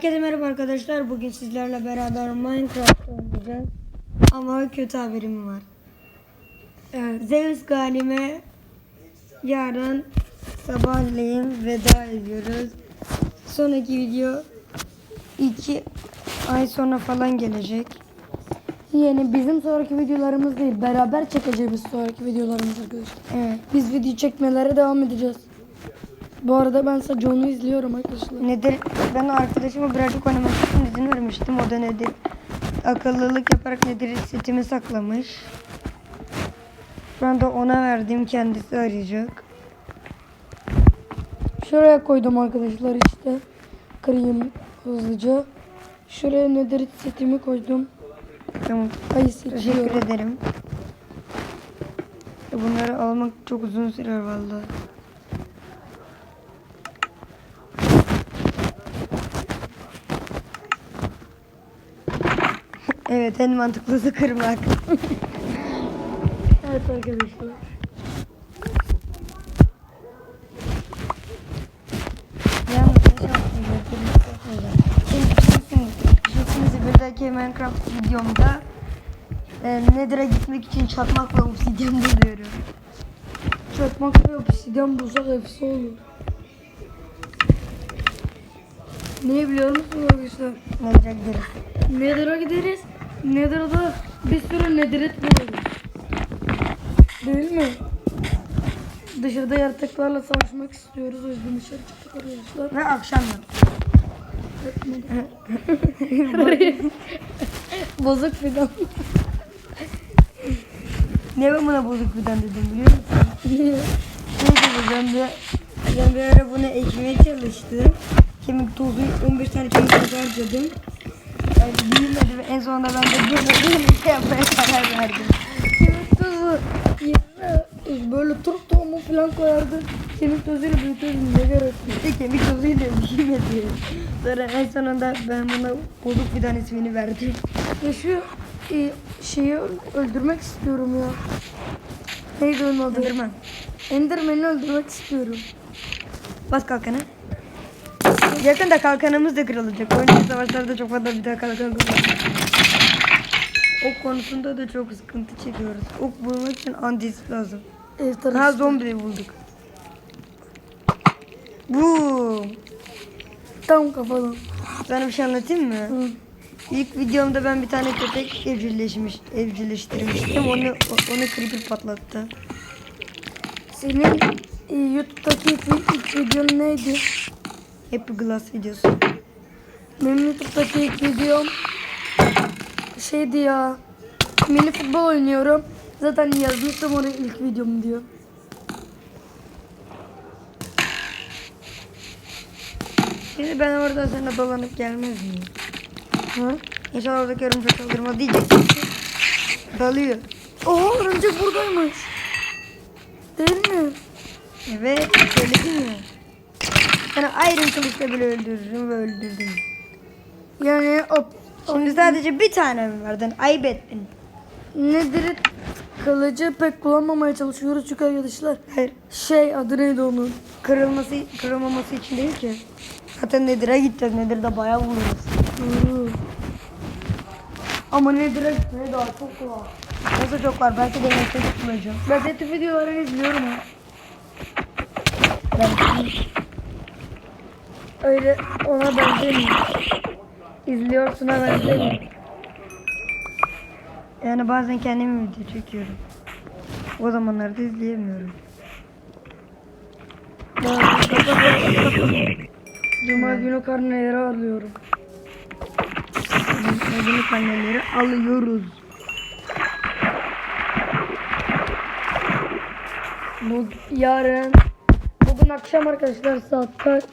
Herkese merhaba arkadaşlar. Bugün sizlerle beraber Minecraft oynayacağız. Ama kötü haberim var. Evet, Zeus Galim'e yarın sabahleyin veda ediyoruz. Sonraki video iki ay sonra falan gelecek. Yani bizim sonraki videolarımız değil, beraber çekeceğimiz sonraki videolarımız arkadaşlar. Evet. Biz video çekmelere devam edeceğiz. Bu arada ben sadece onu izliyorum arkadaşlar. Nedir? Ben arkadaşıma birazcık oynamak için izin vermiştim. O da nedir? Akıllılık yaparak nedir setimi saklamış. Şu anda ona verdim. Kendisi arayacak. Şuraya koydum arkadaşlar işte. Kırayım hızlıca. Şuraya nedir setimi koydum. Tamam. Teşekkür seçiyorum. ederim. Bunları almak çok uzun sürer vallahi. Evet en mantıklısı kırmak. Evet arkadaşlar. Düşünsenize, düşünsenize bir dahaki Minecraft videomda e, Nether'a gitmek için çatmak ve obsidyen buluyorum. Çakmak ve obsidyen bulsak efsi olur. Ne biliyor musun arkadaşlar? Nether'a gideriz. Nether'a gideriz. Nether'da bir sürü nediret buluruz. Değil mi? Dışarıda yaratıklarla savaşmak istiyoruz. O yüzden dışarı çıktık arkadaşlar. Ve akşam yap. Bozuk fidan. Ne ben buna bozuk birden dedim biliyor musun? Neyse ben de ben bir ara bunu ekmeye çalıştım. Kemik tozu 15 tane kemik tozu harcadım. Yani büyümedi ve en sonunda ben de böyle bir şey yapmaya karar verdim. Kemik tozu yerine böyle turp tohumu falan koyardı. Kemik tozuyla büyütürdüm. Ne gerek. İşte kemik tozuyla büyümedi. Sonra en sonunda ben buna bozuk fidan ismini verdim. Ya şu e, şeyi öl- öldürmek istiyorum ya. Neydi onun adı? Enderman. Enderman'i öldürmek istiyorum. Bas kalkanı. Yakında kalkanımız da kırılacak. Oyuncu savaşlarda çok fazla bir daha kalkan kullanıyoruz. Ok konusunda da çok sıkıntı çekiyoruz. Ok bulmak için antis lazım. Ev Ha zombi bulduk. Bu. Tam kafadan. Sana bir şey anlatayım mı? Hı. İlk videomda ben bir tane köpek evcilleşmiş, evcilleştirmiştim. Onu onu creeper patlattı. Senin e, YouTube'daki ilk, ilk videon neydi? Happy Glass videosu. Benim YouTube'daki ilk videom şeydi ya. Mini futbol oynuyorum. Zaten yazmıştım oraya ilk videom diyor. Şimdi ben orada sana dolanıp gelmez miyim? Hı? İnşallah oradaki örümcek saldırma diyecektim ki dalıyor. Oha örümcek buradaymış. Değil mi? Evet söyledim ya. Sana Iron kılıçla bile öldürürüm ve öldürdüm. Yani o, Şimdi sadece bir tane mi verdin? Ayıp ettin. nedir kılıcı pek kullanmamaya çalışıyoruz çünkü arkadaşlar Hayır. şey adı neydi onun? Kırılması, kırılmaması için değil ki. Zaten Nedir'e gideceğiz. Nedir'de bayağı vururuz. Hı. Ama nedir gitmeye daha çok var. Nasıl çok var? Belki de yemekte bulacağım. Ben Zeti videolarını izliyorum ha. Ben Öyle ona benzemiyor. İzliyorsun ha benzemiyor. yani bazen kendimi video çekiyorum. O zamanlarda izleyemiyorum. Cuma günü karneleri alıyorum. Ödülü paneleri alıyoruz. Bu yarın bugün akşam arkadaşlar saat kaç?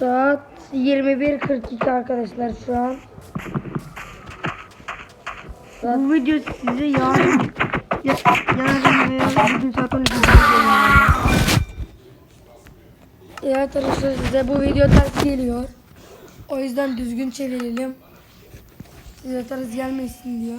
Saat 21.42 arkadaşlar şu an. Bu video size yarın ya, yarın veya bugün saat 12'de geliyor. Evet arkadaşlar size bu video ters geliyor. O yüzden düzgün çevirelim. Size ters gelmesin diyor.